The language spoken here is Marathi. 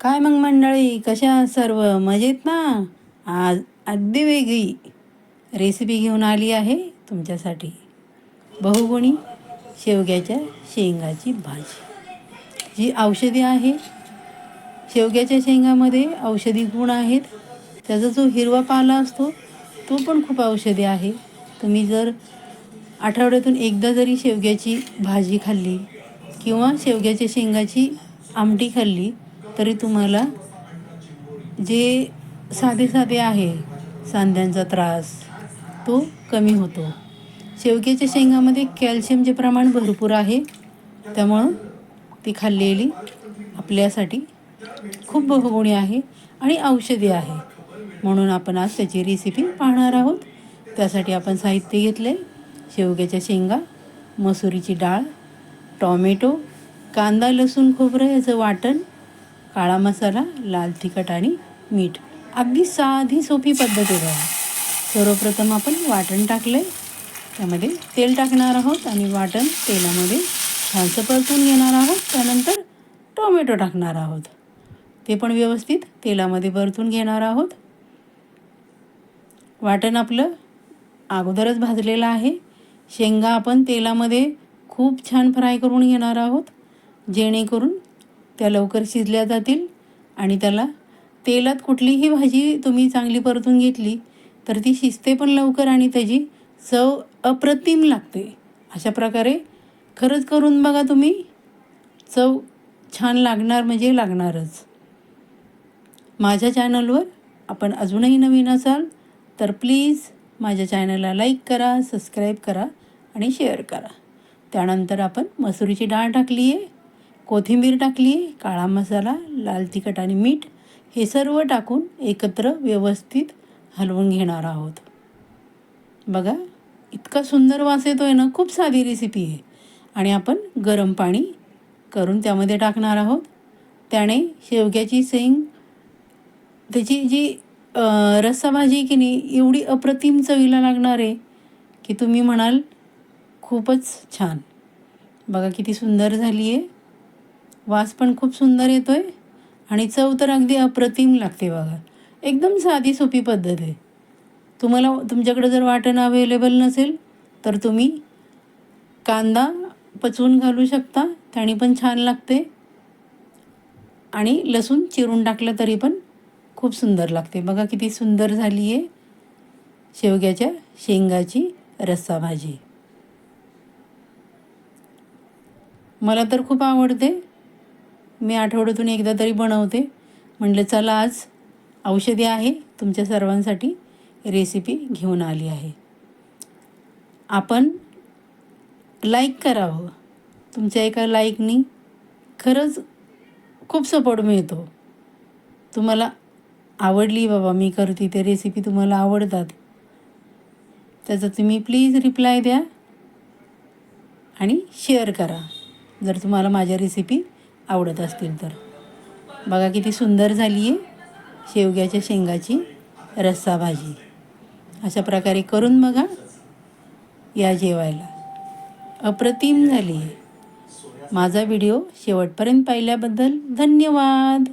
काय मग मंडळी कशा सर्व? मजेत ना? आज अगदी वेगळी रेसिपी घेऊन आली आहे तुमच्यासाठी. बहुगुणी शेवग्याच्या शेंगाची भाजी. जी औषधी आहे. शेवग्याच्या शेंगामध्ये औषधी गुण आहेत. त्याचा जो हिरवा पाला असतो तो पण खूप औषधी आहे. तुम्ही जर आठवड्यातून एकदा जरी शेवग्याची भाजी खाल्ली किंवा शेवग्याच्या शेंगाची आमटी खाल्ली तरी तुम्हाला जे साधे साधे आहे सांध्यांचा त्रास तो कमी होतो. शेवग्याच्या शेंगामध्ये कॅल्शियमचे प्रमाण भरपूर आहे त्यामुळं ती खाल्लेली आपल्यासाठी खूप बहुगुणी आहे आणि औषधी आहे. म्हणून आपण आज त्याची रेसिपी पाहणार आहोत. त्यासाठी आपण साहित्य घेतले शेवग्याच्या शेंगा मसुरीची डाळ टॉमॅटो कांदा लसूण खोबरं याचं वाटण काळा मसाला लाल तिखट आणि मीठ. अगदी साधी सोपी पद्धत आहे बघा. सर्वप्रथम आपण वाटण टाकलं आहे त्यामध्ये तेल टाकणार आहोत आणि वाटण तेलामध्ये छानसं परतून घेणार आहोत. त्यानंतर टोमॅटो टाकणार आहोत. ते पण व्यवस्थित तेलामध्ये परतून घेणार आहोत. वाटण आपलं अगोदरच भाजलेलं आहे. शेंगा आपण तेलामध्ये खूप छान फ्राय करून घेणार आहोत. जेणेकरून त्या लवकर शिजल्या जातील आणि त्याला तेलात कुठलीही भाजी तुम्ही चांगली परतून घेतली तर ती शिजते पण लवकर आणि त्याची चव अप्रतिम लागते. अशा प्रकारे खरंच करून बघा तुम्ही चव छान लागणार म्हणजे लागणारच. माझ्या चॅनलवर आपण अजूनही नवीन असाल तर प्लीज माझ्या चॅनलला लाईक करा सबस्क्राईब करा आणि शेअर करा. त्यानंतर आपण मसुरीची डाळ टाकली आहे कोथिंबीर टाकली आहे काळा मसाला लाल तिखट आणि मीठ हे सर्व टाकून एकत्र व्यवस्थित हलवून घेणार आहोत. बघा इतका सुंदर वास येतो आहे ना खूप साधी रेसिपी आहे. आणि आपण गरम पाणी करून त्यामध्ये टाकणार आहोत. त्याने शेवग्याची शेंग त्याची जी रस्साभाजी की नाही एवढी अप्रतिम चवीला लागणार आहे की तुम्ही म्हणाल खूपच छान. बघा किती सुंदर झाली आहे वास पण खूप सुंदर येतो आहे आणि चव तर अगदी अप्रतिम लागते बघा. एकदम साधी सोपी पद्धत आहे. तुम्हाला तुमच्याकडे जर वाटण अवेलेबल नसेल तर तुम्ही कांदा पचवून घालू शकता त्याने पण छान लागते. आणि लसूण चिरून टाकलं तरी पण खूप सुंदर लागते. बघा किती सुंदर झाली आहे शेवग्याच्या शेंगाची रस्सा भाजी मला तर खूप आवडते. मी आठवड्यातून एकदा तरी बनवते. म्हटलं चला आज औषधी आहे. तुमच्या सर्वांसाठी रेसिपी घेऊन आली आहे. आपण लाईक करावं. तुमच्या एका लाईकनी खरंच खूप सपोर्ट मिळतो. तुम्हाला आवडली बाबा मी करते ते रेसिपी तुम्हाला आवडतात. त्याचं तुम्ही प्लीज रिप्लाय द्या आणि शेअर करा. जर तुम्हाला माझ्या रेसिपी आवडत असतील तर. बघा किती सुंदर झाली आहे शेवग्याच्या शेंगाची रस्सा भाजी. अशा प्रकारे करून बघा या जेवायला. अप्रतिम झाली आहे. माझा व्हिडिओ शेवटपर्यंत पाहिल्याबद्दल धन्यवाद.